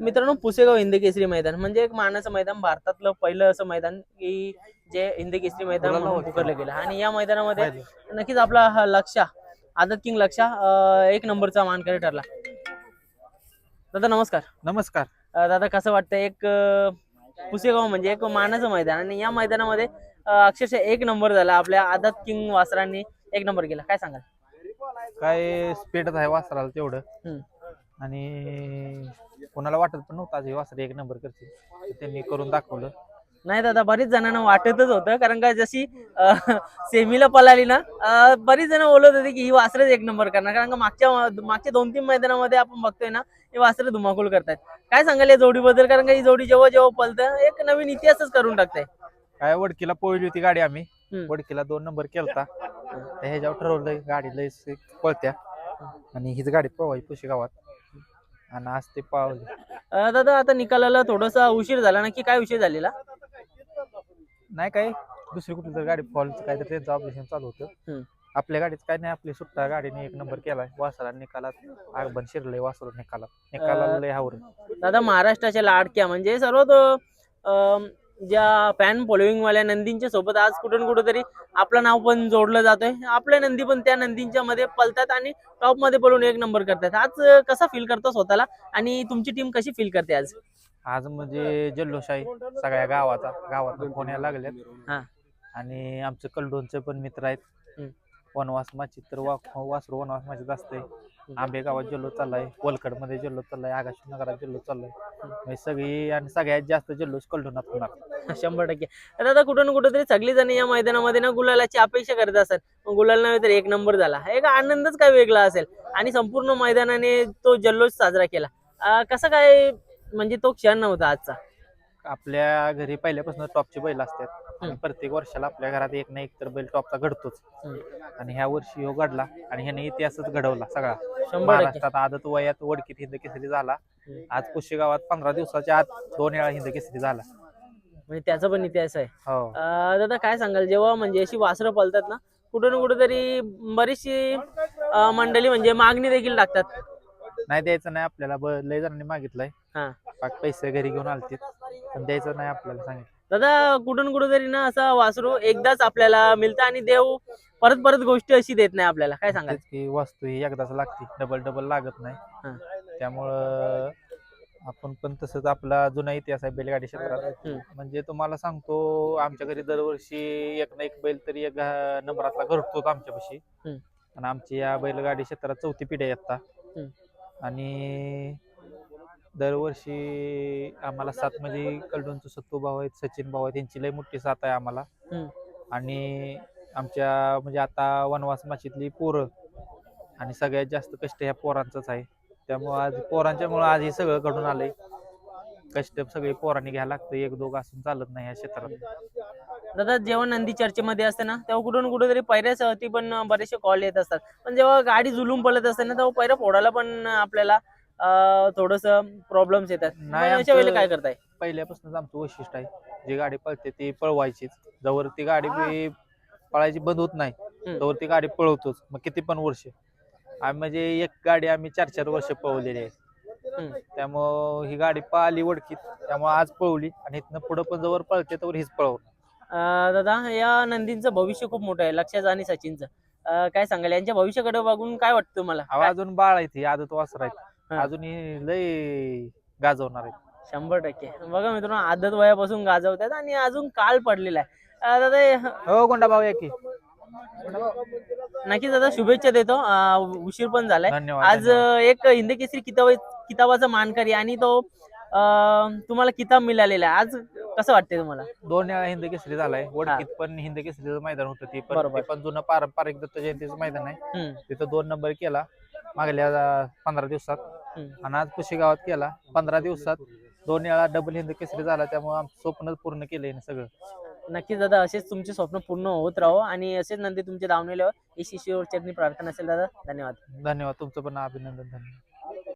मित्रांनो पुसेगाव हिंद केसरी मैदान. म्हणजे एक मानाचं मैदान भारतातलं पहिलं असं मैदान की जे हिंद केसरी मैदान म्हणून. पुकारलं गेलं. आणि या मैदानामध्ये. नक्कीच आपला लक्षा आदत किंग लक्षा एक नंबरचा मानकरी ठरला. दादा नमस्कार. नमस्कार. अं, दादा कसं वाटतं एक अं, पुसेगाव म्हणजे एक मानाचं मैदान. आणि या मैदानामध्ये अं, अक्षरशः एक नंबर झाला. आपल्या आदत किंग वासरांनी एक नंबर केला. काय सांगाल? काय स्पीडच आहे वासराला तेवढं. हम्म. आणि कोणाला वाटत पण नव्हतं आज हे वासर एक नंबर करतील. तर त्यांनी करून दाखवलं. नाही दादा बरीच जणांना वाटतच होतं कारण का जशी सेमीला पळाली ना बरीच जण बोलत होते की ही वासरच एक नंबर करणार. कारण का मागच्या मागच्या दोन तीन मैदानामध्ये आपण बघतोय ना हे वासरं धुमाकूल करतात काय सांगाल या जोडीबद्दल? कारण का ही जोडी जेव्हा जेव्हा पळतं एक नवीन इतिहासच करून टाकताय. काय वडकीला पोळली होती गाडी आम्ही. वडकीला दोन नंबर केलता. ह्याच्यावर ठरवलं गाडी लय पळत्या. आणि हीच गाडी पळवायची पुशी गावात. आणि आज ते पावली अं, दादा आता निकालाला थोडासा उशीर झाला ना की काय उशीर झालेला? नाही काय दुसरी कुठली तर गाडी फॉल काहीतरी त्यांचं ऑपरेशन चालू हम्म. होतं आपल्या गाडीत काय नाही आपली सुट्टा गाडीने एक नंबर केलाय. वासरा निकालात. आगबन शिरलंय वासरून निकालात. निकालाला लय हावरून दादा महाराष्ट्राच्या लाडक्या म्हणजे सर्वात अं, ज्या फॅन फॉलोईंग वाल्या नंदींच्या सोबत आज कुठून कुठं तरी आपलं नाव पण जोडलं जातंय. आपले नंदी पण त्या नंदींच्या मध्ये पलतात आणि टॉपमध्ये पळून एक नंबर करतात. आज कसा फील करतो स्वतःला? आणि तुमची टीम कशी फील करते आज? आज म्हणजे जल्लोष आहे सगळ्या गावाचा गावात फोन यायला हा. लागल्यात आणि आमचं कलडोनचे पण मित्र आहेत. हम्म. वनवास माचित तर वा वासरू वनवास माचित असते. आंबे गावात जल्लोष चाललाय वलखडमध्ये जल्लोष चाललाय आगाश नगरात जल्लोष चाललाय. म्हणजे सगळी आणि सगळ्यात जास्त जल्लोष कलडोनात होणार. शंभर टक्के. दादा कुठं ना कुठं तरी सगळी जण या मैदानामध्ये ना गुलालाची अपेक्षा करत असतात मग गुलाल नव्हे तर एक नंबर झाला. एक आनंदच काय वेगळा असेल. आणि संपूर्ण मैदानाने तो जल्लोष साजरा केला. अं, कसा काय म्हणजे तो क्षण नव्हता आजचा? आपल्या घरी पहिल्यापासून टॉपचे बैल असतात. आणि. प्रत्येक वर्षाला आपल्या घरात एक ना एक तर बैल टॉपचा घडतोच. आणि ह्या वर्षी ह्यो घडला. आणि ह्याने इतिहासच घडवला सगळा. शंभर टक्के. महाराष्ट्रात आदत वयात वडकीत हिंद केसरी झाला. आज पुशे गावात पंधरा दिवसाच्या आत दोन वेळा हिंद केसरी झाला. म्हणजे त्याचा पण इतिहास आहे. हो. अं, दादा काय सांगाल जेव्हा म्हणजे अशी वासरं पळतात ना कुठं ना कुठं तरी बरीचशी अं, मंडळी म्हणजे मागणी देखील टाकतात. नाही द्यायचं नाही आपल्याला ब- लय जणांनी मागितलंय. हा. पाक पैसे घरी घेऊन आलते पण द्यायचं नाही आपल्याला सांगितलं. दादा कुठून कुठं तरी ना असा वासरू एकदाच आपल्याला मिळतं आणि देव परत परत गोष्टी अशी देत नाही आपल्याला. काय सांगाल? तेच की वस्तू ही एकदाच लागते डबल डबल लागत हा. नाही त्यामुळं आपण पण तसंच आपला जुना इतिहास आहे बैलगाडी क्षेत्रात हम्म. म्हणजे तुम्हाला सांगतो आमच्या घरी दरवर्षी एक ना एक बैल तरी एक नंबरातला घडतोच आमच्यापाशी हम्म. आणि आमची या बैलगाडी क्षेत्रात चौथी पिढी आहे आता हम्म. आणि दरवर्षी आम्हाला सात म्हणजे कलडूनचं सत्तू भाऊ आहेत सचिन भाऊ आहेत यांची लय मोठी साथ आहे आम्हाला हम्म. आणि आमच्या म्हणजे आता वनवास माशीतली पोरं आणि सगळ्यात जास्त कष्ट ह्या पोरांचंच आहे त्यामुळं आज पोरांच्यामुळं आज हे सगळं घडून आलंय. कष्ट सगळे पोरांनी घ्यायला लागतं. एक दोघं असून चालत नाही ह्या क्षेत्रात. दादा जेव्हा नंदी चर्चेमध्ये असते ना तेव्हा कुठून कुठं तरी पैऱ्यासाठी पण बरेचसे कॉल येत असतात. पण जेव्हा गाडी जुलून पडत असते ना तेव्हा पैरा फोडायला पण आपल्याला थोडस प्रॉब्लेम्स येतात. मग नाही, अशा वेळेला आमचं- काय करताय? पहिल्यापासूनच आमचं वैशिष्ट्य आहे. जी गाडी पळते ती पळवायचीच. जवळ ती गाडी बी पळायची बंद होत नाही. हम्म. तवर ती गाडी पळवतोच. मग किती पण वर्ष. आम्ही म्हणजे एक गाडी आम्ही चार चार वर्ष पळवलेली आहे. हम्म. त्यामुळं ही गाडी पळाली वडकीत त्यामुळे आज पळवली आणि इथनं पुढं पण जवळ पळते तर हीच पळव अं, दादा या नंदींचं भविष्य खूप मोठं आहे. लक्षाचं आणि सचिनचं. अं, काय सांगाल? यांच्या भविष्याकडे बघून काय वाटतं तुम्हाला? अहो, अजून बाळ आहे ती. आदत वासर आहेत. हा. अजून ही लय गाजवणार आहेत. शंभर टक्के. बघा मित्रांनो आदत वयापासून गाजवतात आणि अजून काल पडलेला आहे. अं, दादा हे- हो गोंडा भाऊ या की. नक्कीच दादा शुभेच्छा देतो. उशीर पण झालाय. धन्यवाद आज एक हिंद केसरी किताब किताबाचा मानकरी आणि तो अं, तुम्हाला किताब मिळालेला आहे. आज कसं वाटतंय तुम्हाला? दोन वेळा हिंद केसरी झालाय. वडकीत पण हिंद केसरीचं मैदान होतं ती पण बरोबर. ते पण जुनं पारंपरिक दत्त जयंतीचं मैदान आहे. हम्म, तिथं दोन नंबर केला मागल्या अं, पंधरा दिवसात. हम्म. आणि आज पुशी गावात केला पंधरा दिवसात. दोन वेळा डबल हिंद केसरी झाला त्यामुळे आमचं स्वप्न पूर्ण केलंय ना सगळं. नक्कीच दादा असेच तुमचे स्वप्न पूर्ण होत राहो आणि असेच नंतर तुमच्या धावणेले ही शिष्यवर चरणी प्रार्थना असेल दादा धन्यवाद. धन्यवाद तुमचं पण अभिनंदन धन्यवाद.